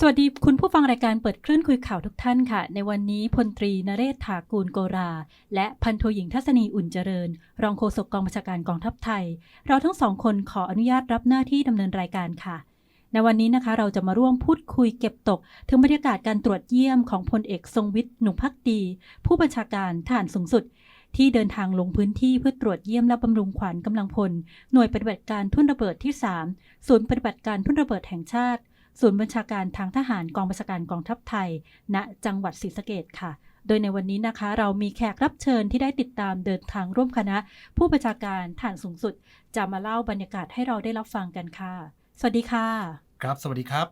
สวัสดีคุณผู้ฟังรายการเปิดคลื่นคุยข่าวทุกท่านค่ะ ในวันนี้พลตรีนเรศถากูลโกรา และพันโทหญิงทัศนีอุ่นเจริญ รองโฆษกกองบัญชาการกองทัพไทย เราทั้งสองคนขออนุญาตรับหน้าที่ดำเนินรายการค่ะ ในวันนี้นะคะเราจะมาร่วมพูดคุยเก็บตก ถึงบรรยากาศการตรวจเยี่ยมของพลเอกทรงวิทย์หนุ่มพักดี ผู้บัญชาการทหารสูงสุด ที่เดินทางลงพื้นที่เพื่อตรวจเยี่ยมและบำรุงขวัญกำลังพล หน่วยปฏิบัติการทุ่นระเบิดที่ 3 ศูนย์ปฏิบัติการทุ่นระเบิดแห่งชาติ ศูนย์บัญชาการทางทหารกองบัญชาการกองทัพไทย ณ จังหวัดศรีสะเกษค่ะ โดยในวันนี้นะคะ เรามีแขกรับเชิญที่ได้ติดตามเดินทางร่วมคณะ ผู้บัญชาการฐานสูงสุด จะมาเล่าบรรยากาศให้เราได้รับฟังกันค่ะ สวัสดีค่ะ ครับสวัสดีครับ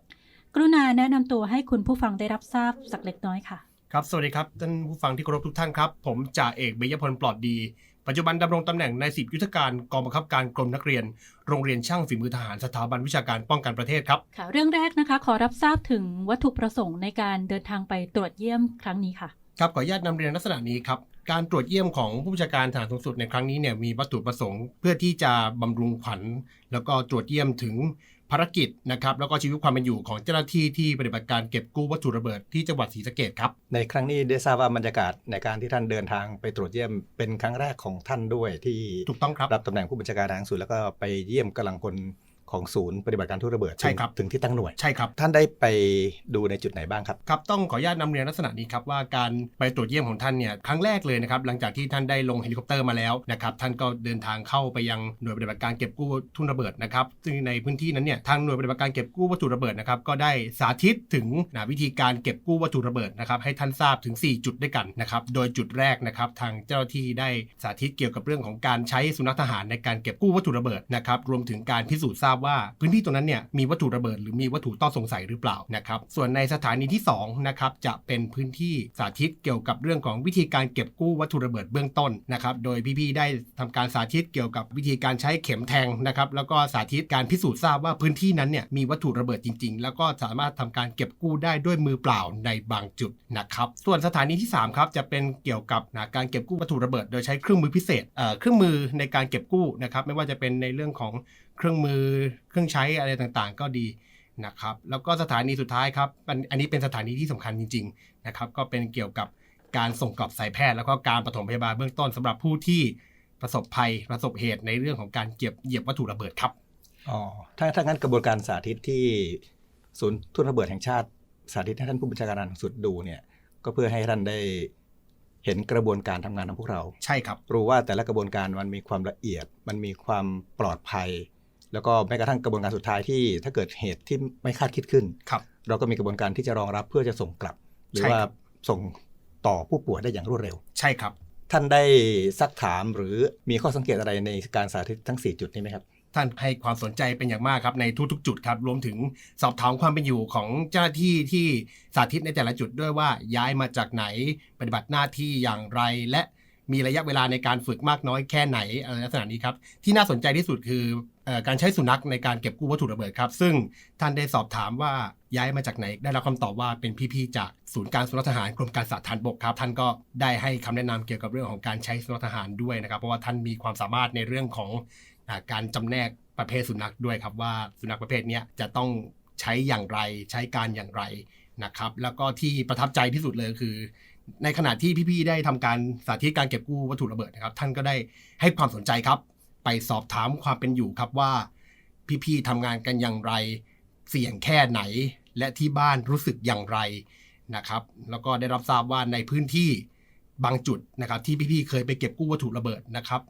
กรุณาแนะนำตัวให้คุณผู้ฟังได้รับทราบสักเล็กน้อยค่ะ ครับ สวัสดีครับท่านผู้ฟังที่เคารพทุกท่านครับ ผมจ่าเอกเบญยพลปลอดดี ปัจจุบันดำรงตำแหน่งในสิบยุทธการกองบังคับการกรมนักเรียน โรงเรียนช่างฝีมือทหารสถาบันวิชาการป้องกันประเทศครับค่ะเรื่องแรกนะคะขอรับทราบถึงวัตถุประสงค์ในการเดินทางไปตรวจเยี่ยมครั้งนี้ค่ะ ครับขออนุญาตนำเรียนลักษณะนี้ครับ การตรวจเยี่ยมของผู้บัญชาการทหารสูงสุดในครั้งนี้เนี่ยมีวัตถุประสงค์ เพื่อที่จะบำรุงขวัญแล้วก็ตรวจเยี่ยมถึงภารกิจนะครับแล้วก็ชีวิตความเป็นอยู่ของเจ้าหน้าที่ที่ปฏิบัติการเก็บกู้วัตถุระเบิดที่จังหวัดศรีสะเกษครับ ในครั้งนี้ได้ทราบว่าบรรยากาศในการที่ท่านเดินทางไปตรวจเยี่ยมเป็นครั้งแรกของท่านด้วยที่ถูกต้องครับรับตำแหน่งผู้บัญชาการทหารสูงแล้วก็ไปเยี่ยมกำลังพล ของศูนย์ปฏิบัติการทุนระเบิดใช่ครับถึงที่ตั้งหน่วยใช่ครับท่านได้ไปดูในจุดไหนบ้างครับครับต้องขออนุญาตนำเรียนลักษณะนี้ครับว่าการไปตรวจเยี่ยมของท่านเนี่ยครั้งแรกเลยนะครับหลังจากที่ท่านได้ลงเฮลิคอปเตอร์มาแล้วนะครับท่านก็เดินทางเข้าไปยังหน่วยปฏิบัติการเก็บกู้ทุ่นระเบิดนะครับซึ่งในพื้นที่นั้นเนี่ยทางหน่วยปฏิบัติการเก็บกู้วัตถุระเบิดนะครับก็ได้สาธิตถึงนะวิธีการเก็บกู้วัตถุระเบิดนะครับให้ท่านทราบถึง 4 จุดด้วยกันนะครับโดยจุดแรกนะครับทางเจ้าหน้าที่ได้สาธิตเกี่ยวกับเรื่องของการใช้สุนัขทหารในการเก็บกู้วัตถุระเบิดนะครับรวมถึงการพิสูจน์ทราบว่าพื้นที่ตรงนั้นเนี่ยมีวัตถุระเบิดหรือมีวัตถุต้องสงสัยหรือเปล่านะครับส่วนในสถานีที่2นะครับจะเป็นพื้นที่สาธิตเกี่ยวกับเรื่องของวิธีการเก็บกู้วัตถุระเบิดเบื้องต้นนะครับโดยพี่ๆได้ทำการสาธิตเกี่ยวกับวิธีการใช้เข็มแทงนะครับแล้วก็สาธิตการพิสูจน์ทราบว่าพื้นที่นั้นเนี่ยมีวัตถุระเบิดจริง ๆ แล้วก็สามารถทำการเก็บกู้ได้ด้วยมือเปล่าในบางจุดนะครับส่วนสถานีที่3ครับจะเป็นเกี่ยวกับนะการเก็บกู้วัตถุระเบิด โดยใช้เครื่องมือพิเศษเอ่อเครื่องมือในการเก็บกู้นะครับไม่ว่าจะเป็นในเรื่องของเครื่องมือเครื่องใช้อะไรต่างๆ ก็ดีนะครับแล้วก็สถานีสุดท้ายครับอันอันนี้เป็นสถานีที่สำคัญจริงๆนะครับก็เป็นเกี่ยวกับการส่งกลับสายแพทย์ แล้วก็การปฐมพยาบาลเบื้องต้นสำหรับผู้ที่ประสบภัยประสบเหตุในเรื่องของการเก็บเหยียบวัตถุระเบิดครับอ๋อถ้าถ้างั้นกระบวนการสาธิตที่ศูนย์ทุนระเบิดแห่งชาติ สาธิตให้ท่านผู้บัญชาการทหารสูงสุดดูเนี่ยก็เพื่อให้ท่านได้เห็นกระบวนการทำงานของพวกเรา ใช่ครับ รู้ว่าแต่ละกระบวนการมันมีความละเอียด มันมีความปลอดภัย แล้วก็แม้กระทั่งกระบวนการสุดท้ายที่ถ้าเกิดเหตุที่ไม่คาดคิดขึ้นครับ เราก็มีกระบวนการที่จะรองรับเพื่อจะส่งกลับ หรือใช่ว่าครับส่งต่อผู้ป่วยได้อย่างรวดเร็ว ใช่ครับ ท่านได้ซักถามหรือมีข้อสังเกตอะไรในการสาธิตทั้ง 4 จุดนี้ไหมครับท่านให้ความสนใจเป็นอย่างมากครับในทุกๆ จุดครับ รวมถึงสอบถามความเป็นอยู่ของเจ้าหน้าที่ที่สาธิตในแต่ละจุดด้วยว่าย้ายมาจากไหนปฏิบัติหน้าที่อย่างไร และมีระยะเวลาในการฝึกมากน้อยแค่ไหนอะไรลักษณะนี้ครับ ที่น่าสนใจที่สุดคือเอ่อ การใช้สุนัขในการเก็บกู้วัตถุระเบิดครับ ซึ่งท่านได้สอบถามว่าย้ายมาจากไหน ได้รับคำตอบว่าเป็นพี่ๆจากศูนย์การสุนัขทหารกรมการสาธารณบกครับ ท่านก็ได้ให้คำแนะนำเกี่ยวกับเรื่องของการใช้สุนัขทหารด้วยนะครับ เพราะว่าท่านมีความสามารถในเรื่องของอการจำแนกประเภทสุนัขด้วยครับว่าสุนัขประเภทนี้จะต้องใช้อย่างไรใช้การอย่างไรนะครับ แล้วก็ที่ประทับใจที่สุดเลยคือ ในขณะที่พี่ๆได้ทำการสาธิตการเก็บกู้วัตถุระเบิดนะครับ ท่านก็ได้ให้ความสนใจครับ ไปสอบถามความเป็นอยู่ครับว่า พี่ๆทำงานกันอย่างไร เสี่ยงแค่ไหน และที่บ้านรู้สึกอย่างไรนะครับ แล้วก็ได้รับทราบว่าในพื้นที่บางจุดนะครับ ที่พี่ๆเคยไปเก็บกู้วัตถุระเบิดนะครับ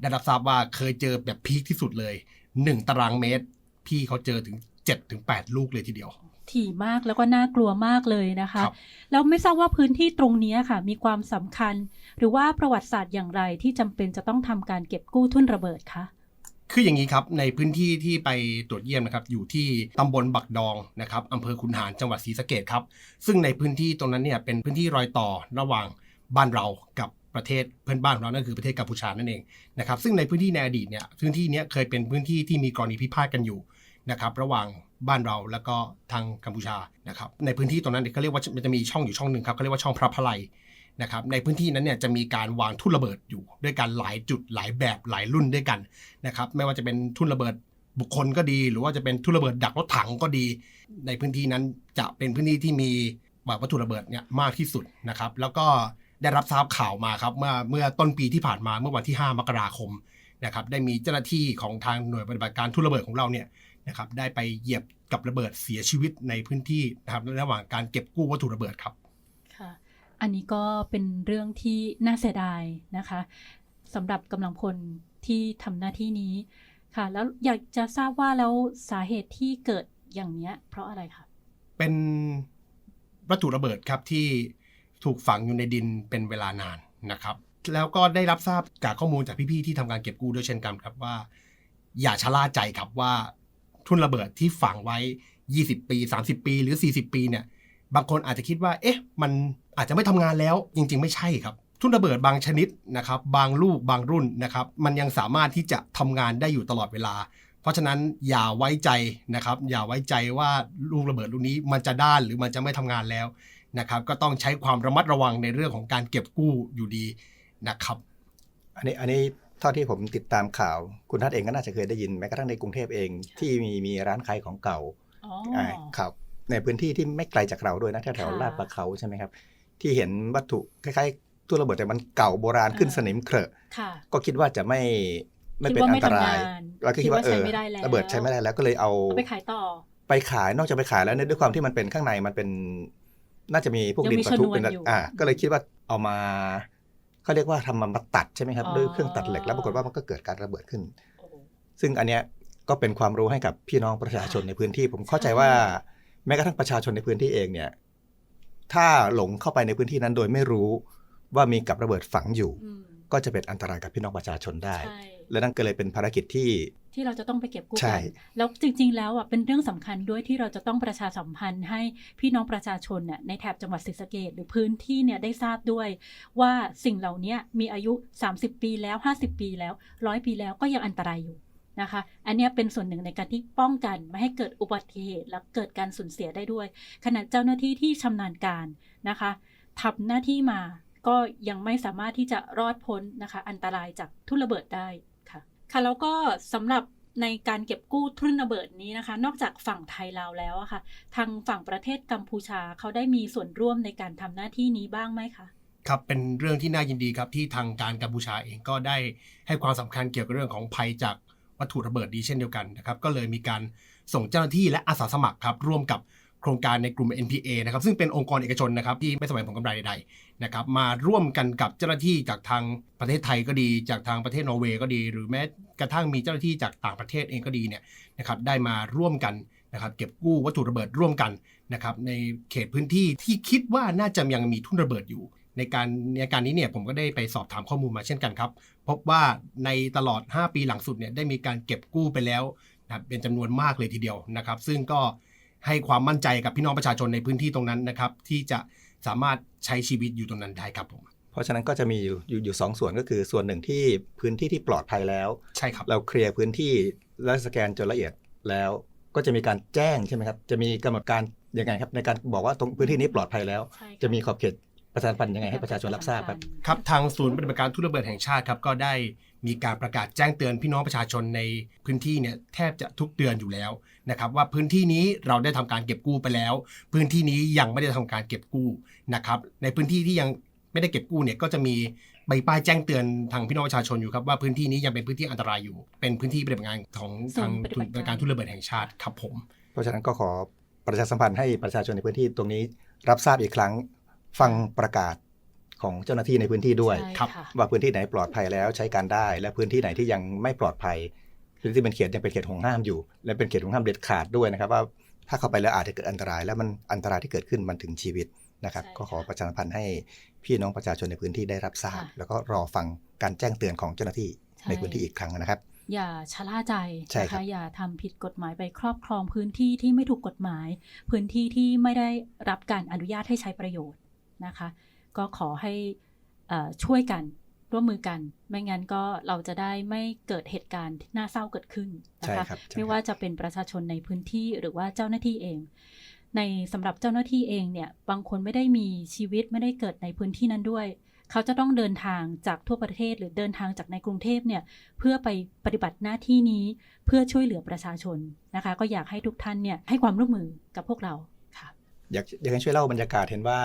ได้รับทราบว่าเคยเจอแบบพีคที่สุดเลย 1 ตารางเมตร พี่เขาเจอถึง7ถึง8ลูกเลยทีเดียว ถี่มากแล้วก็น่ากลัวมากเลยนะคะครับแล้วไม่ทราบว่าพื้นที่ตรงนี้ค่ะ มีความสำคัญ หรือว่าประวัติศาสตร์อย่างไรที่จำเป็นจะต้องทำการเก็บกู้ทุ่นระเบิดคะคืออย่างนี้ครับในพื้นที่ที่ไปตรวจเยี่ยมนะครับอยู่ที่ตำบลบักดองนะครับอำเภอขุนหารจังหวัดศรีสะเกดครับ ซึ่งในพื้นที่ตรงนั้นเนี่ยเป็นพื้นที่รอยต่อระหว่างบ้านเรากับประเทศเพื่อนบ้านของเรานั่นคือประเทศกัมพูชานั่นเองนะครับซึ่งในพื้นที่ในอดีตเนี่ยพื้นที่เนี้ยเคยเป็นพื้นที่ที่มีกรณีพิพาทกันอยู่ นะครับระหว่างบ้านเราแล้วก็ทางกัมพูชานะครับในพื้นที่ตรงนั้นเขาเรียกว่ามันจะมีช่องอยู่ช่องหนึ่งครับเขาเรียกว่าช่องพระพลายนะครับในพื้นที่นั้นเนี่ยจะมีการวางทุ่นระเบิดอยู่ ด้วยกันหลายจุดหลายแบบหลายรุ่นด้วยกันนะครับไม่ว่าจะเป็นทุ่นระเบิดบุคคลก็ดี หรือว่าจะเป็นทุ่นระเบิดดักรถถังก็ดี ในพื้นที่นั้นจะเป็นพื้นที่ที่มีวัตถุระเบิดเนี่ยมากที่สุดนะครับแล้วก็ได้รับทราบข่าวมาครับเมื่อเมื่อต้นปีที่ผ่านมาเมื่อวันที่ 5 มกราคมนะครับได้มีเจ้าหน้าที่ของทางหน่วยปฏิบัติการทุนระเบิดของเราเนี่ย นะครับได้ไปเหยียบกับระเบิดเสียชีวิตในพื้นที่นะครับระหว่างการเก็บกู้วัตถุระเบิดครับค่ะอันนี้ก็เป็นเรื่องที่น่าเสียดายนะคะสำหรับกำลังพลที่ทำหน้าที่นี้ค่ะ แล้วอยากจะทราบว่าแล้วสาเหตุที่เกิดอย่างเนี้ย เพราะอะไรคะเป็นวัตถุระเบิดครับที่ถูกฝังอยู่ในดินเป็นเวลานานนะครับ แล้วก็ได้รับทราบจากข้อมูลจากพี่ๆที่ทำการเก็บกู้ด้วยเช่นกันครับว่า อย่าชะล่าใจครับว่า ทุนระเบิดที่ฝังไว้ 20 ปี 30 ปี หรือ 40 ปีเนี่ยบางคนอาจจะคิดว่า เอ๊ะ มันอาจจะไม่ทำงานแล้ว จริง ๆ ไม่ใช่ครับ ทุนระเบิดบางชนิดนะครับ บางลูกบางรุ่นนะครับ มันยังสามารถที่จะทำงานได้อยู่ตลอดเวลา เพราะฉะนั้นอย่าไว้ใจนะครับ อย่าไว้ใจว่าลูกระเบิดลูกนี้มันจะด้านหรือมันจะไม่ทำงานแล้วนะครับ ก็ต้องใช้ความระมัดระวังในเรื่องของการเก็บกู้อยู่ดีนะครับ อันนี้อันนี้ เท่าที่ผมติดตามข่าว คุณทัศน์เองก็น่าจะเคยได้ยินแม้กระทั่งในกรุงเทพเอง ที่มีมีร้านขายของเก่าอ๋ออ่าครับในพื้นที่ที่ไม่ไกลจากเราด้วยนะแถวแถวค่ะลาดประเขาใช่ไหมครับ ที่เห็นวัตถุคล้ายๆตู้ระเบิดแต่มันเก่าโบราณขึ้นอ่าสนิมเครอะค่ะก็คิดว่าจะไม่ไม่คิดเป็นว่าอัไม่นตรายทำงานแล้วก็คิดว่าคิดว่าเอใช้อไม่ได้แล้วระเบิดใช้ไม่ได้แล้วก็เลยเอาเอาไปขายต่อ ไปขายนอกจากไปขายแล้วเนี่ยด้วยความที่มันเป็นข้างในมันเป็น น่าจะมีพวกยังดินมีประทุชนวนเป็นอยู่อ่าก็เลยคิดว่าเอามา เขาเรียกว่าทำมามาตัดใช่ไหมครับอ๋อด้วยเครื่องตัดเหล็กแล้วปรากฏว่ามันก็เกิดการระเบิดขึ้นโอ้โหซึ่งอันเนี้ยก็เป็นความรู้ให้กับพี่น้องประชาชนในพื้นที่ ผมเข้าใจใช่ว่าแม้กระทั่งประชาชนในพื้นที่เองเนี่ย ถ้าหลงเข้าไปในพื้นที่นั้นโดยไม่รู้ว่ามีกับระเบิดฝังอยู่อืมก็จะเป็นอันตรายกับพี่น้องประชาชนได้ใช่ และนั่นก็เลยเป็นภารกิจที่ที่เราจะต้องไปเก็บกู้ใช่กันแล้วจริง ๆ แล้วอะเป็นเรื่องสำคัญด้วยที่เราจะต้องประชาสัมพันธ์ให้พี่น้องประชาชนเนี่ยในแถบจังหวัดศรีสะเกดหรือพื้นที่เนี่ยได้ทราบด้วย ว่าสิ่งเหล่านี้มีอายุ 30 ปีแล้ว 50 ปีแล้วร้อยปีแล้วก็ยังอันตรายอยู่นะคะ อันเนี้ยเป็นส่วนหนึ่งในการที่ป้องกันไม่ให้เกิดอุบัติเหตุและเกิดการสูญเสียได้ด้วย ขณะเจ้าหน้าที่ที่ชำนาญการนะคะทำหน้าที่มาก็ยังไม่สามารถที่จะรอดพ้นนะคะ อันตรายจากทุ่นระเบิดได้ ค่ะแล้วก็สำหรับในการเก็บกู้ทุ่นระเบิดนี้นะคะ นอกจากฝั่งไทยลาวแล้วอะค่ะ ทางฝั่งประเทศกัมพูชาเขาได้มีส่วนร่วมในการทำหน้าที่นี้บ้างไหมคะครับเป็นเรื่องที่น่ายินดีครับที่ทางการกัมพูชาเองก็ได้ให้ความสำคัญเกี่ยวกับเรื่องของภัยจากวัตถุระเบิดดีเช่นเดียวกันนะครับ ก็เลยมีการส่งเจ้าหน้าที่และอาสาสมัครครับร่วมกับ โครงการในกลุ่ม NPA นะครับซึ่งเป็นองค์กรเอกชนนะครับที่ไม่แสวงผลกำไรใดๆนะครับมาร่วมกันกับเจ้าหน้าที่จากทางประเทศไทยก็ดี จากทางประเทศนอร์เวย์ก็ดี หรือแม้กระทั่งมีเจ้าหน้าที่จากต่างประเทศเองก็ดีเนี่ยนะครับได้มาร่วมกันนะครับเก็บกู้วัตถุระเบิดร่วมกันนะครับในเขตพื้นที่ที่คิดว่าน่าจะยังมีทุ่นระเบิดอยู่ ในการในการนี้เนี่ยผมก็ได้ไปสอบถามข้อมูลมาเช่นกันครับ พบว่าในตลอด 5 ปีหลังสุดเนี่ยได้มีการเก็บกู้ไปแล้วนะเป็นจำนวนมากเลยทีเดียวนะครับ ซึ่งก็ ให้ความมั่นใจกับพี่น้องประชาชนในพื้นที่ตรงนั้นนะครับ ที่จะสามารถใช้ชีวิตอยู่ตรงนั้นได้ครับผมเพราะฉะนั้นก็จะมีอยู่อยู่อยู่สองส่วนก็คือส่วนหนึ่งที่พื้นที่ที่ปลอดภัยแล้ว ใช่ครับเราเคลียร์พื้นที่และสแกนจนละเอียดแล้วก็จะมีการแจ้งใช่ไหมครับ จะมีกำหนดการยังไงครับ ในการบอกว่าตรงพื้นที่นี้ปลอดภัยแล้วใช่ค่จะมีขอบเขตประชาสัมพันธ์ยังไงให้ประชาชนรับทราบครับครับทางศูนย์ปฏิบัติการทุนระเบิดแห่งชาติครับก็ได้ มีการประกาศแจ้งเตือนพี่น้องประชาชนในพื้นที่เนี่ยแทบจะทุกเดือนอยู่แล้วนะครับว่าพื้นที่นี้เราได้ทำการเก็บกู้ไปแล้ว พื้นที่นี้ยังไม่ได้ทำการเก็บกู้นะครับในพื้นที่ที่ยังไม่ได้เก็บกู้เนี่ยก็จะมีใบป้ายแจ้งเตือนทางพี่น้องประชาชนอยู่ครับว่าพื้นที่นี้ยังเป็นพื้นที่อันตรายอยู่ เป็นพื้นที่ปฏิบัติงานของทางศูนย์ปฏิบัติการศูนย์ปฏิบัติการทุนระเบิดแห่งชาติครับผม เพราะฉะนั้นก็ขอประชาสัมพันธ์ให้ประชาชนในพื้นที่ตรงนี้ รับทราบอีกครั้งฟังประกาศ ของเจ้าหน้าที่ในพื้นที่ด้วยใช่ครับะว่าพื้นที่ไหนปลอดภัยแล้วใช้การได้ และพื้นที่ไหนที่ยังไม่ปลอดภัยพื้นที่เป็นเขตยังเป็นเขตห่วงห้ามอยู่ และเป็นเขตห่วงห้ามเด็ดขาดด้วยนะครับว่าถ้าเข้าไปแล้วอาจจะเกิดอันตราย แล้วมันอันตรายที่เกิดขึ้นมันถึงชีวิตนะครับใช่ก็ขอค่ะประชาสัมพันธ์ให้พี่น้องประชาชนในพื้นที่ได้รับทราบค่ะแล้วก็รอฟังการแจ้งเตือนของเจ้าหน้าที่ใช่ในพื้นที่อีกครั้งนะครับ อย่าชะล่าใจใช่นะครัคะบอย่าทำผิดกฎหมายไปครอบครองพื้นที่ที่ไม่ถูกกฎหมาย พื้นที่ที่ไม่ได้รับการอนุญาตให้ใช้ประโยชน์นะคะ ก็ขอให้เอ่อช่วยกันร่วมมือกัน ไม่งั้นก็เราจะได้ไม่เกิดเหตุการณ์ที่น่าเศร้าเกิดขึ้นนะใช่คะครับใช่ไม่ว่าจะเป็นประชาชนในพื้นที่หรือว่าเจ้าหน้าที่เอง ในสำหรับเจ้าหน้าที่เองเนี่ยบางคนไม่ได้มีชีวิตไม่ได้เกิดในพื้นที่นั้นด้วย เขาจะต้องเดินทางจากทั่วประเทศหรือเดินทางจากในกรุงเทพเนี่ยเพื่อไปปฏิบัติหน้าที่นี้เพื่อช่วยเหลือประชาชนนะคะ ก็อยากให้ทุกท่านเนี่ยให้ความร่วมมือกับพวกเราค่ะอยากอยากให้ช่วยเล่าบรรยากาศเห็นว่า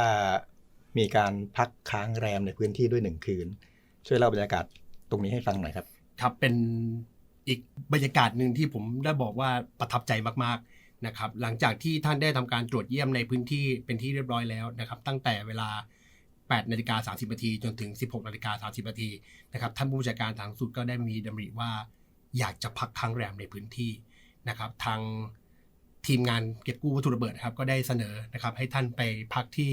มีการพักค้างแรมในพื้นที่ด้วยหนึ่งคืน ช่วยเล่าบรรยากาศตรงนี้ให้ฟังหน่อยครับ ครับเป็นอีกบรรยากาศหนึ่งที่ผมได้บอกว่าประทับใจมากๆนะครับหลังจากที่ท่านได้ทำการตรวจเยี่ยมในพื้นที่เป็นที่เรียบร้อยแล้วนะครับตั้งแต่เวลา8นาฬิกา30นาทีจนถึง 16นาฬิกา30นาทีนะครับท่านผู้บัญชาการทางสุดก็ได้มีดำริว่า อยากจะพักค้างแรมในพื้นที่นะครับทางทีมงานเก็บกู้วัตถุระเบิดครับก็ได้เสนอนะครับให้ท่านไปพักที่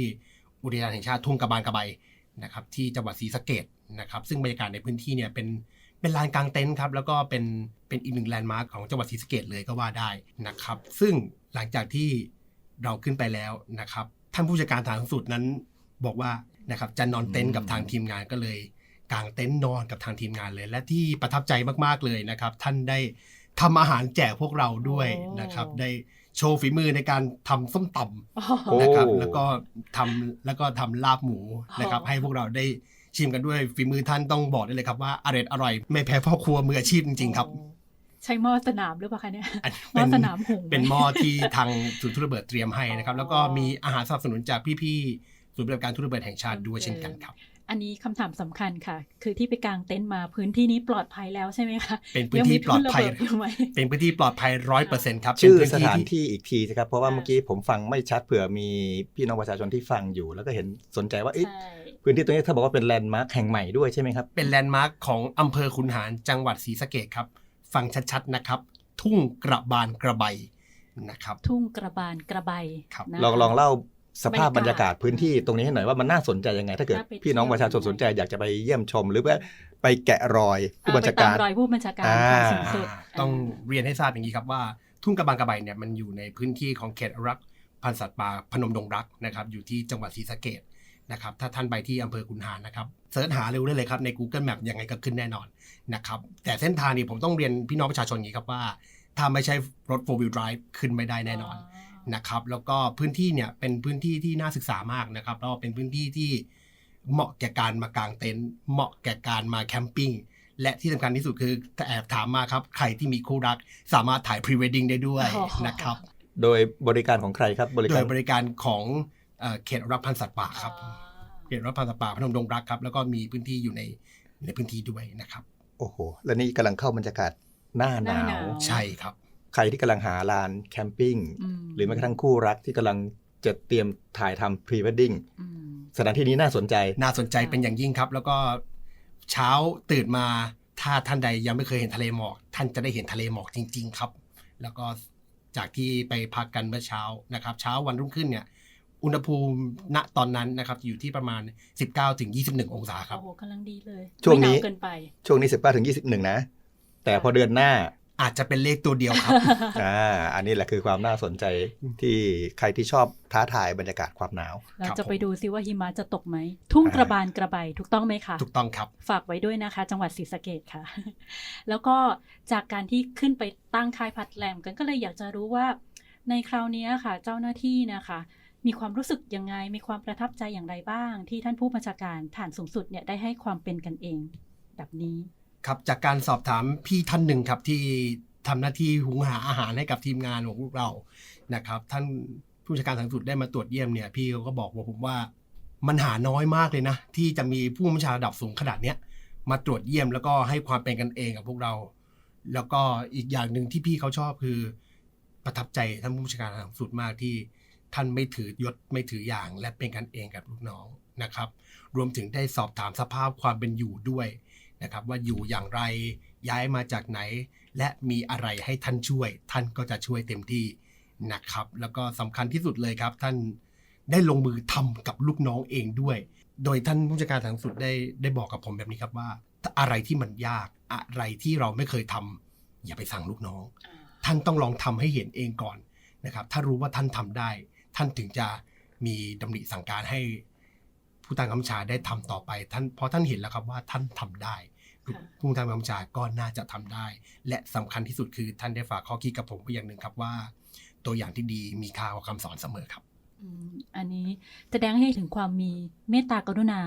อุทยานแห่งชาติทุ่งกระบานกระใบนะครับที่จังหวัดศรีสะเกดนะครับซึ่งบรรยากาศในพื้นที่เนี่ยเป็นเป็นลานกลางเต็นท์ครับแล้วก็เป็นเป็นอีกหนึ่งแลนด์มาร์คของจังหวัดศรีสะเกดเลยก็ว่าได้นะครับซึ่งหลังจากที่เราขึ้นไปแล้วนะครับท่านผู้จัดการทางสุดนั้นบอกว่านะครับจะนอนเต็นท์กับทางทีมงานก็เลยกางเต็นท์นอนกับทางทีมงานเลย และที่ประทับใจมากๆเลยนะครับ ท่านได้ทำอาหารแจกพวกเราด้วยโอ้นะครับได้ โชว์ฝีมือในการทำส้มตโอ้ำนะครับแล้วก็ทำแล้วก็ทำลาบหมูนะครับอ๋อให้พวกเราได้ชิมกันด้วยฝีมือท่านต้องบอกได้เลยครับว่าอร่อยอร่อย ไม่แพ้พ่อครัวมืออาชีพจริงๆครับโอ้ใช้หม้อสนามหรือเปล่าคะเนี่ยอันหม้เป็อนสนามหุงเป็นหม้อที่ทางศูนย์ทุนระเบิดเตรียมให้นะครับ แล้วก็มีอาหารสนับสนุนจากพี่ๆศูนย์ปฏิบัติการทุนระเบิดแห่งชาติด้วยเช่นกันครับ อันนี้คำถามสำคัญค่ะ คือที่ไปกางเต็นท์มาพื้นที่นี้ปลอดภัยแล้วใช่ไหมคะเป็นพื้นที่ปลอดภัยงมีทุ่นระเบิอยู่ไหมเป็นพื้นที่ปลอดภัยร้อยเปอร์เซ็นต์ครับชื่อเป็นสพื้ถานที่ที่อีกทีสิครับเพราะว่าอ่าเมื่อกี้ผมฟังไม่ชัดเผื่อมีพี่น้องประชาชนที่ฟังอยู่ แล้วก็เห็นสนใจว่าเอ๊ะใช่พื้นที่ตรงนี้ถ้าบอกว่าเป็นแลนด์มาร์คแห่งใหม่ด้วยใช่ไหมครับเป็นแลนด์มาร์คของอำเภอขุนหารจังหวัดศรีสะเกดครับ ฟังชัดๆนะครับ ทุ่งกระบานกระใบนะครับ ทุ่งกระบานกระใบครับนะคะลองลองเล่า สภาพบบรรราการยายกาศศพื้นที่ตรงนี้ให้หน่อยว่ามันน่าสนใจยังไง ถ้าเกิดน่าไปเที่ยวพี่น้องประชาชนสนใจอยากจะไปเยี่ยมชม หรือว่าไปแกะรอยผู้บัญชาเอไปการตมรอยผู้บัญชาการอ่าทางสูงสุดต้องเรียนให้ทราบอย่างนี้ครับว่า ทุ่งกระบานกระใบเนี่ยมันอยู่ในพื้นที่ของเขตอนุรักษ์พันธุ์สัตว์ป่าพนมดงรักนะครับอยู่ที่จังหวัดศรีสะเกดนะครับถ้าท่านไปที่อำเภอขุนหารนะครับเสิร์ชหาเร็วได้เลยครับใน Google Map ยังไงก็ขึ้นแน่นอนนะครับแต่เส้นทางนี้ผมต้องเรียนพี่น้องประชาชนอย่างนี้ครับว่าถ้าไม่ใช่รถ4 wheel drive ขึ้นไม่ได้แน่นอน นะครับ แล้วก็พื้นที่เนี่ยเป็นพื้นที่ที่น่าศึกษามากนะครับแล้วก็เป็นพื้นที่ที่เหมาะแก่การมากางเต็นท์เหมาะแก่การมาแคมปิ้งและที่สำคัญที่สุดคือถ้าแอบถามมาครับ ใครที่มีคู่รักสามารถถ่ายพรีเวดดิ้งได้ด้วยอ๋อนะครับ โดยบริการของใครครับบริโดการยบริการของเอ่อเขตอนุรักษ์พันธุ์สัตว์ป่าครับอ่าเขตอนุรักษ์พันธุ์สัตว์ป่าพนมดงรักครับ แล้วก็มีพื้นที่อยู่ในในพื้นที่ด้วยนะครับ โอ้โห แล้วนี่กำลังเข้าบรรยากาศหน้าหหน้าหนานาววใช่ครับ ใครที่กำลังหาลานแคมปิ้งมหรือแม้กระทั่งคู่รักที่กำลังจะเตรียมถ่ายทำพรีเวดดิ้งอืมสถานที่นี้น่าสนใจ น่าสนใจเป็นอย่างยิ่งครับ แล้วก็เช้าตื่นมาถ้าท่านใดยังไม่เคยเห็นทะเลหมอก ท่านจะได้เห็นทะเลหมอกจริง ๆ ครับ แล้วก็จากที่ไปพักกันเมื่อเช้านะครับ เช้าวันรุ่งขึ้นเนี่ย อุณหภูมิณตอนนั้นนะครับ อยู่ที่ประมาณ 19ถึง21 องศาครับโอ้โหกำลังดีเลยช่วงนี้ไม่หาเกินไป ช่วงนี้19ถึง21 นะ แต่พอเดือนหน้า อาจจะเป็นเลขตัวเดียวครับ อ่า อันนี้แหละคือความน่าสนใจที่ใครที่ชอบท้าทายบรรยากาศความหนาว เราครับจะไปผมดูซิว่าหิมะจะตกไหม ทุ่งอ่ากระบานกระใบถูกต้องไหมคะ ถูกต้องครับ ฝากไว้ด้วยนะคะ จังหวัดศรีสะเกดค่ะ แล้วก็จากการที่ขึ้นไปตั้งค่ายพัดแรมกันก็เลยอยากจะรู้ว่า ในคราวนี้ค่ะ เจ้าหน้าที่นะคะ มีความรู้สึกยังไง มีความประทับใจอย่างไรบ้าง ที่ท่านผู้บัญชาการฐานสูงสุดเนี่ยได้ให้ความเป็นกันเอง แบบนี้ ครับจากการสอบถามพี่ท่านหนึ่งครับที่ทำหน้าที่หุงหาอาหารให้กับทีมงานของพวกเรานะครับ ท่านผู้จัดการทางสุดได้มาตรวจเยี่ยมเนี่ย พี่เขาก็บอกว่าผมว่ามันหาน้อยมากเลยนะ ที่จะมีผู้บัญชาระดับสูงขนาดเนี้ยมาตรวจเยี่ยมแล้วก็ให้ความเป็นกันเองกับพวกเรา แล้วก็อีกอย่างหนึ่งที่พี่เขาชอบคือ ประทับใจท่านผู้บัญชาการทางสุดมากที่ท่านไม่ถือยศไม่ถืออย่าง และเป็นกันเองกับลูกน้องนะครับ รวมถึงได้สอบถามสภาพความเป็นอยู่ด้วย นะครับว่าอยู่อย่างไรย้ายมาจากไหน และมีอะไรให้ท่านช่วย ท่านก็จะช่วยเต็มที่นะครับ แล้วก็สำคัญที่สุดเลยครับ ท่านได้ลงมือทำกับลูกน้องเองด้วย โดยท่านผู้จัดการทางสุดได้ได้บอกกับผมแบบนี้ครับว่าถ้าอะไรที่มันยากอะไรที่เราไม่เคยทำอย่าไปสั่งลูกน้อง ท่านต้องลองทำให้เห็นเองก่อนนะครับ ถ้ารู้ว่าท่านทำได้ ท่านถึงจะมีดำริสั่งการให้ ผู้ใต้บังคับบัญชาได้ทำต่อไปท่านเพราะท่านเห็นแล้วครับว่าท่านทำได้ค่ะผู้ใต้บังคับบัญชาก็น่าจะทำได้ และสำคัญที่สุดคือท่านได้ฝากข้อคิดกับผมไว้อย่างหนึ่งครับว่า ตัวอย่างที่ดีมีค่ากว่าคำสอนเสมอครับอืมอันนี้แสดงให้ถึงความมีเมตตากรุณา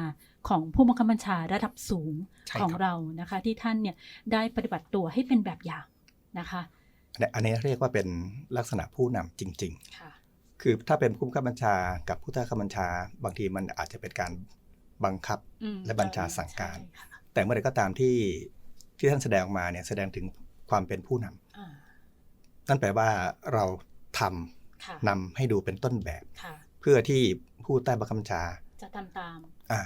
ของผู้บังคับบัญชาระดับสูงใช่ของครับเรานะคะ ที่ท่านเนี่ยได้ปฏิบัติตัวให้เป็นแบบอย่างนะคะ อันนี้เรียกว่าเป็นลักษณะผู้นำจริงค่ะๆ คือถ้าเป็นผู้บังคับบัญชากับผู้ใต้บังคับบัญชา บางทีมันอาจจะเป็นการบังคับอืมและบัญชาสั่งการใช่ค่ะแต่เมื่อใดก็ตามที่ที่ท่านแสดงออกมาเนี่ยแสดงถึงความเป็นผู้นำอ่านั่นแปลว่าเราทำค่ะนำให้ดูเป็นต้นแบบค่ะเพื่อที่ผู้ใต้บังคับบัญชา จะทำตามอ่า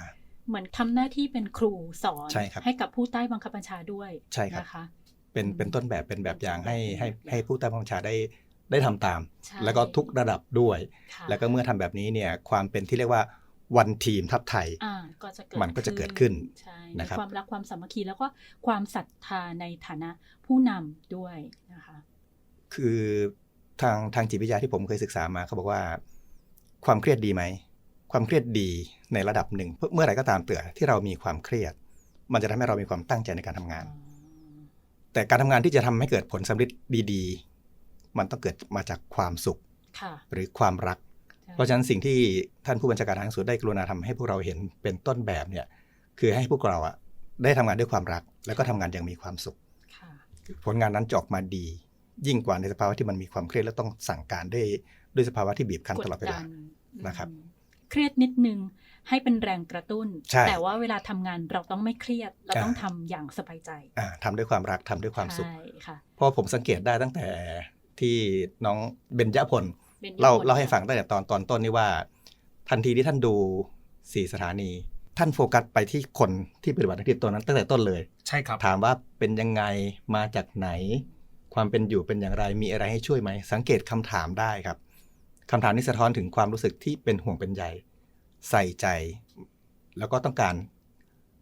เหมือนทำหน้าที่เป็นครูสอนใช่ครับกับผู้ใต้บังคับบัญชาด้วยใช่ครับนะคะเป็นอืมเป็นต้นแบบเป็นแบบอย่างให้ให้เป็นแบบอย่างให้ผู้ใต้บังคับบัญชาได้ ได้ทำตามใช่แล้วก็ทุกระดับด้วยค่ะแล้วก็เมื่อทำแบบนี้เนี่ยความเป็นที่เรียกว่าวันทีมทัพไทยอ่าก็จะเกิดมันก็จะเกิดขึ้นใช่นะครับมีความรักความสามัคคีแล้วก็ความศรัทธาในฐานะผู้นำด้วยนะคะคือทางทางจิตวิทยาที่ผมเคยศึกษามาเขาบอกว่า ความเครียดดีไหมความเครียดดีในระดับหนึ่งเมื่อไหร่ก็ตามเตือที่เรามีความเครียด มันจะทำให้เรามีความตั้งใจในการทำงาน แต่การทำงานที่จะทำให้เกิดผลสำเร็จดีๆ มันต้องเกิดมาจากความสุขค่ะหรือความรักใช่เพราะฉะนั้นสิ่งที่ท่านผู้บัญชาการทหารสูงได้กรุณาทำให้พวกเราเห็นเป็นต้นแบบเนี่ยคือให้พวกเราอะได้ทำงานด้วยความรัก แล้วก็ทำงานอย่างมีความสุขค่ะผลงานนั้นจะออกมาดี ยิ่งกว่าในสภาวะที่มันมีความเครียดและต้องสั่งการด้วยด้วยสภาวะที่บีบคั้นตลอดเวลากนนะครับอืมเครียดนิดนึงให้เป็นแรงกระตุ้นใช่แต่ว่าเวลาทำงานเราต้องไม่เครียด เราอ่าต้องทำอย่างสบายใจอ่าทำด้วยความรักทำด้วยความสุขใช่ค่ะเพราะผมสังเกตได้ตั้งแต่ ที่น้องเบญจพลเป็นเล่าผลเล่าให้ฟังตั้งแต่ตอนตอนต้นนี่ว่า ทันทีที่ท่านดูสี่สถานี ท่านโฟกัสไปที่คนที่ปฏิบัติหน้าที่ตัวนั้นตั้งแต่ต้นเลยใช่ครับถามว่าเป็นยังไงมาจากไหน ความเป็นอยู่เป็นอย่างไรมีอะไรให้ช่วยไหม สังเกตคำถามได้ครับคำถามนี้สะท้อนถึงความรู้สึกที่เป็นห่วงเป็นใยใส่ใจ แล้วก็ต้องการ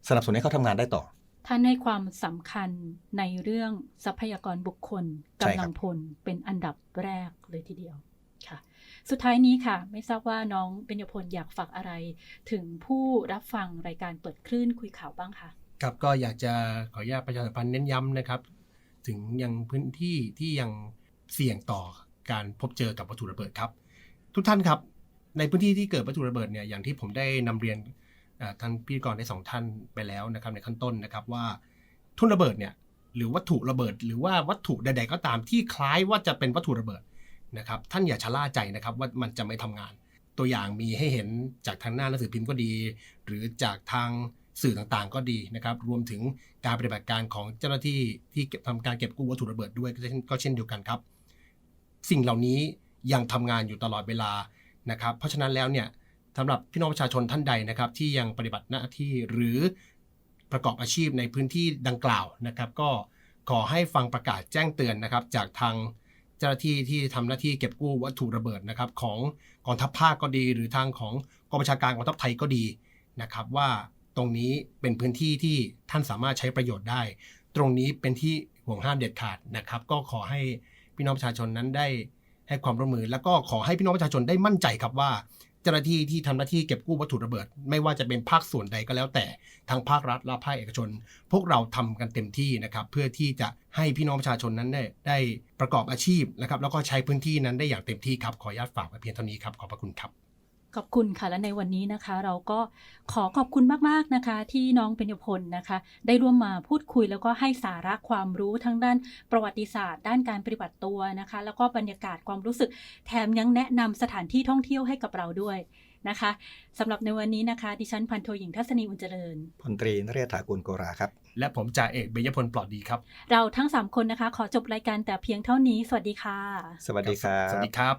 สนับสนุนให้เขาทำงานได้ต่อ ท่านให้ความสำคัญในเรื่องทรัพยากรบุคคลกำลังพลเป็นอันดับแรกเลยทีเดียวค่ะ สุดท้ายนี้ค่ะ ไม่ทราบว่าน้องเบญญพลอยากฝากอะไร ถึงผู้รับฟังรายการเปิดคลื่นคุยข่าวบ้างคะครับก็อยากจะขออนุญาตประชาสัมพันธ์เน้นย้ำนะครับ ถึงยังพื้นที่ที่ยังเสี่ยงต่อการพบเจอกับวัตถุระเบิดครับ ทุกท่านครับ ในพื้นที่ที่เกิดวัตถุระเบิดเนี่ยอย่างที่ผมได้นำเรียน ท่านพิธีกรได้สองท่านไปแล้วนะครับในขั้นต้นนะครับว่าทุ่นระเบิดเนี่ยหรือวัตถุระเบิด หรือว่าวัตถุใด ๆ ก็ตามที่คล้ายว่าจะเป็นวัตถุระเบิดนะครับท่านอย่าชะล่าใจนะครับว่ามันจะไม่ทำงาน ตัวอย่างมีให้เห็นจากทางหน้าหนังสือพิมพ์ก็ดี หรือจากทางสื่อต่างๆก็ดีนะครับ รวมถึงการปฏิบัติการของเจ้าหน้าที่ที่เก็บทำการเก็บกู้วัตถุระเบิดด้วยก็เช่นก็เช่นเดียวกันครับ สิ่งเหล่านี้ยังทำงานอยู่ตลอดเวลานะครับ เพราะฉะนั้นแล้วเนี่ย สำหรับพี่น้องประชาชนท่านใดนะครับ ที่ยังปฏิบัติหน้าที่หรือประกอบอาชีพในพื้นที่ดังกล่าวนะครับ ก็ขอให้ฟังประกาศแจ้งเตือนนะครับ จากทางเจ้าหน้าที่ที่ทำหน้าที่เก็บกู้วัตถุระเบิดนะครับ ของกองทัพภาคก็ดี หรือทางของกองบัญชาการกองทัพไทยก็ดีนะครับ ว่าตรงนี้เป็นพื้นที่ที่ท่านสามารถใช้ประโยชน์ได้ ตรงนี้เป็นที่ห่วงห้ามเด็ดขาดนะครับ ก็ขอให้พี่น้องประชาชนนั้นได้ให้ความร่วมมือ แล้วก็ขอให้พี่น้องประชาชนได้มั่นใจครับว่า เจ้าหน้าที่ที่ทำหน้าที่เก็บกู้วัตถุระเบิด ไม่ว่าจะเป็นภาคส่วนใดก็แล้วแต่ทั้งภาครัฐและภาคเอกชน พวกเราทำกันเต็มที่นะครับ เพื่อที่จะให้พี่น้องประชาชนนั้นได้ได้ประกอบอาชีพนะครับ แล้วก็ใช้พื้นที่นั้นได้อย่างเต็มที่ครับ ขออนุญาตฝากไว้เพียงเท่านี้ครับ ขอบพระคุณครับ ขอบคุณค่ะและในวันนี้นะคะ เราก็ขอขอบคุณมากๆนะคะ ที่น้องเบญญพลนะคะ ได้ร่วมมาพูดคุยแล้วก็ให้สาระความรู้ทั้งด้านประวัติศาสตร์ ด้านการปฏิบัติตัวนะคะ แล้วก็บรรยากาศความรู้สึกแถมยังแนะนำสถานที่ท่องเที่ยวให้กับเราด้วยนะคะสำหรับในวันนี้นะคะ ดิฉันพันโทหญิงทัศนีอุ่นเจริญพลตรีนเรศถากุลโกราครับ และผมจ่าเอกเบญจพลปลอดดีครับ เราทั้ง 3 คนนะคะ ขอจบรายการแต่เพียงเท่านี้ สวัสดีค่ะ สวัสดีครับสวัสดีครับ